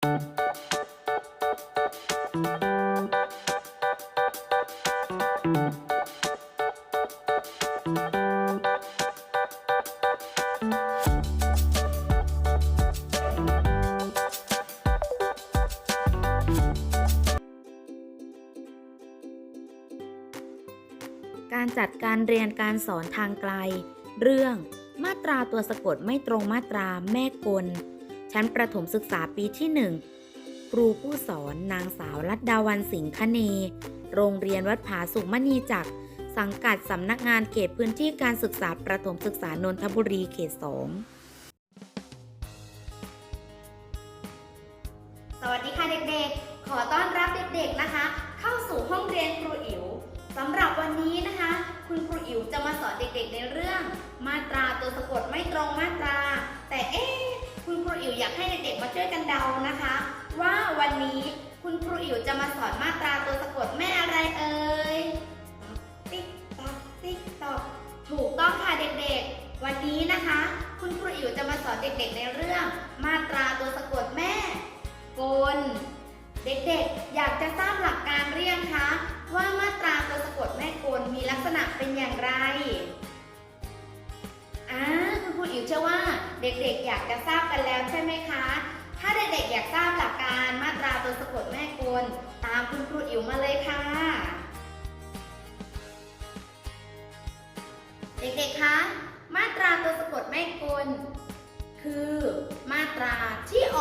การจัดการเรียนการสอนทางไกล เรื่อง มาตราตัวสะกดไม่ตรงมาตราแม่กล ชั้นประถมศึกษาปีที่ 1 ครูผู้สอนนางสาวลัดดาวันสิงคเน โรงเรียนวัดผาสุขมณีจักร สังกัดสำนักงานเขตพื้นที่การศึกษาประถมศึกษานนทบุรีเขต2สวัสดีค่ะเด็กๆ ขอต้อนรับเด็กๆนะคะ เข้าสู่ห้องเรียนครูอิ๋วสำหรับวันนี้นะคะ คุณครูอิ๋วจะมาสอนเด็กๆในเรื่อง มาตราตัวสะกดไม่ตรงมาตรา แต่เอ๊ อิ๋วอยากให้เด็กๆมาช่วยกันเดานะคะ ว่าวันนี้คุณครูอิ๋วจะมาสอนมาตราตัวสะกดแม่อะไรเอ่ยติ๊กตอกติ๊กตอกถูกต้องค่ะเด็กๆ วันนี้นะคะ คุณครูอิ๋วจะมาสอนเด็กๆในเรื่องมาตรา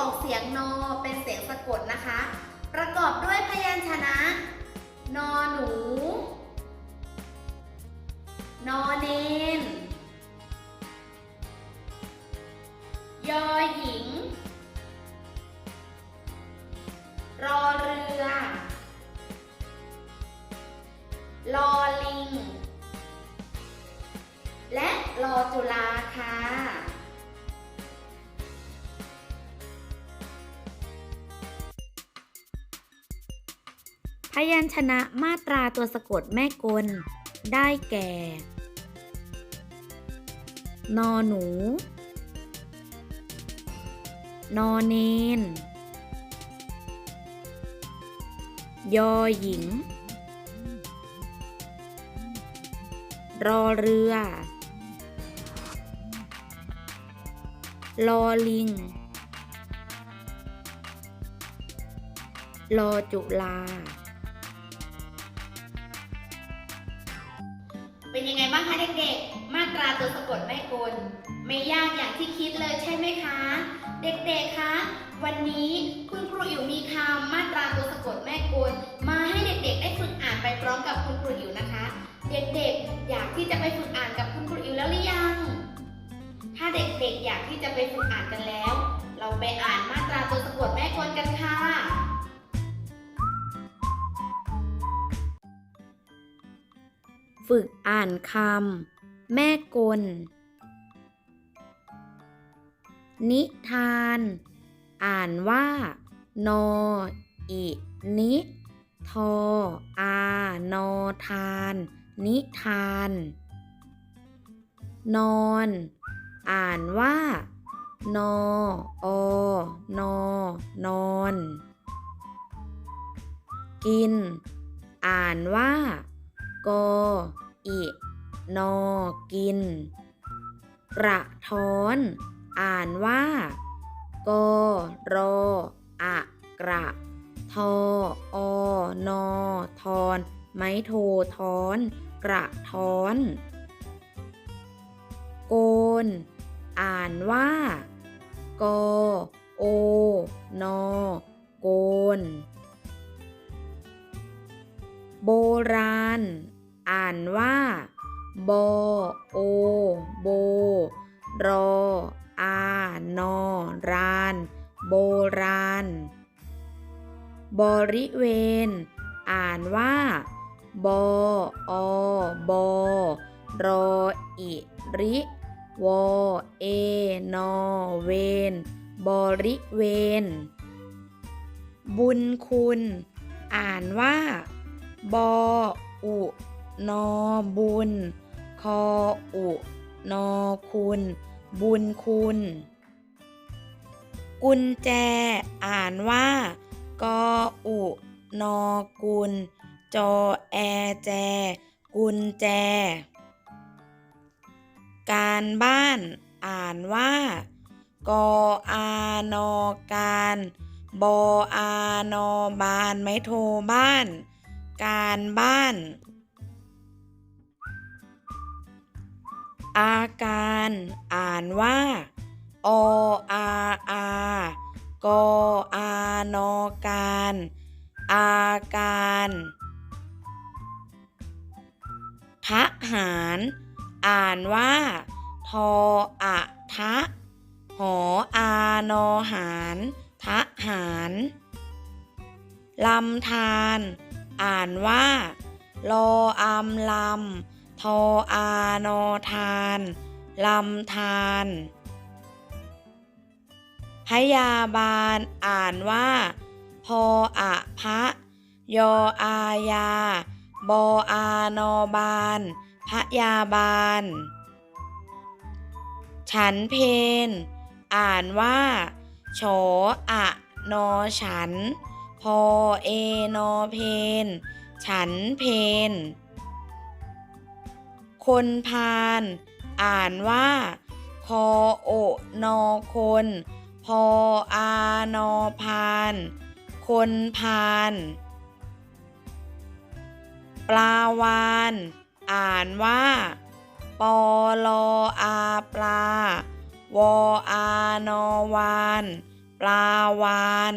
ออกเสียงนอเป็นเสียงสะกดนะคะ ประกอบด้วยพยัญชนะ นอหนู นอเนนยอหญิง รอเรือ ลอลิง และรอจุฬา ยัญชนะมาตราตัวสะกดแม่กล ได้แก่ นอหนู นอเนน ยอหญิง รอเรือ ลอลิงรอจุลาาตราตัวสะกดแม่กล ไม่ยากอย่างที่คิดเลยใช่ไหมคะ เด็กๆ คะ วันนี้คุณครูอิ๋วมีคำมาตราตัวสะกดแม่กลมาให้เด็กๆ ได้ฝึกอ่านไปพร้อมกับคุณครูอิ๋วนะคะ เด็กๆ อยากที่จะไปฝึกอ่านกับคุณครูอิ๋วแล้วหรือยัง ถ้าเด็กๆ อยากที่จะไปฝึกอ่านกันแล้ว เราไปอ่านมาตราตัวสะกดแม่กลกันค่ะฝึกอ่านคำ แม่กล นิทาน อ่านว่า นออินิทออานอทาน นิทาน นอน อ่านว่า นออนอนอน กิน อ่านว่ากออิ นอ กิน กระท้อน อ่านว่า กอรออะกระทออนอทอนไม้โทท้อน กระท้อน โกน อ่านว่า กอ โอ นอ โกน โบราณ อ่านว่า บอโอ โบ รอ อา นอ ราน โบราณ บริเวณ อ่านว่า บอ อบอ รอ อิริ วอ เอ นอ เวน บริเวณ บุญคุณ อ่านว่า บอ อุ นอ บุญ คออุ นอคุณ บุญคุณ กุญแจ อ่านว่า กออุ นอกุล จอแอแจ กุญแจ การบ้าน อ่านว่า กออานอการบออานอบาน ไม้โทบ้าน การบ้าน อาการอ่านว่า ออาอากออานอการ อาการทหาร อ่านว่า ทออะทะ หออานอหารทหารลำธารอ่านว่า ลออำลำ ทออานอทานลำธารพยาบาลอ่านว่า พออะพะ ยออายา บออานอบานพยาบาล ฉันเพน อ่านว่าโฉอะนอฉัน พอเอนอเพน ฉันเพน คนพาลอ่านว่าคอโอนอคน พออานอพาน คนพาลปลาวาน อ่านว่าปอลออาปลา วออานอวาน ปลาวาน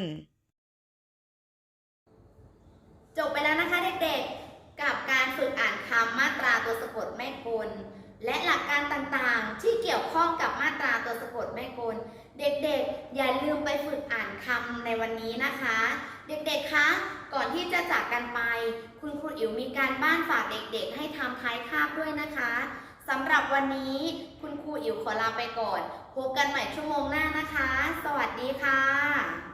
จบไปแล้วนะคะเด็กๆ กับการฝึกอ่านคำมาตราตัวสะกดไม่กล และหลักการต่างๆ ที่เกี่ยวข้องกับมาตราตัวสะกดไม่กล เด็กๆ อย่าลืมไปฝึกอ่านคำในวันนี้นะคะ เด็กๆ คะ ก่อนที่จะจากกันไป คุณครูอิ๋วมีการบ้านฝากเด็กๆ ให้ทำท้ายคาบด้วยนะคะสำหรับวันนี้คุณครูอิ๋วขอลาไปก่อน พบกันใหม่ชั่วโมงหน้านะคะ สวัสดีค่ะ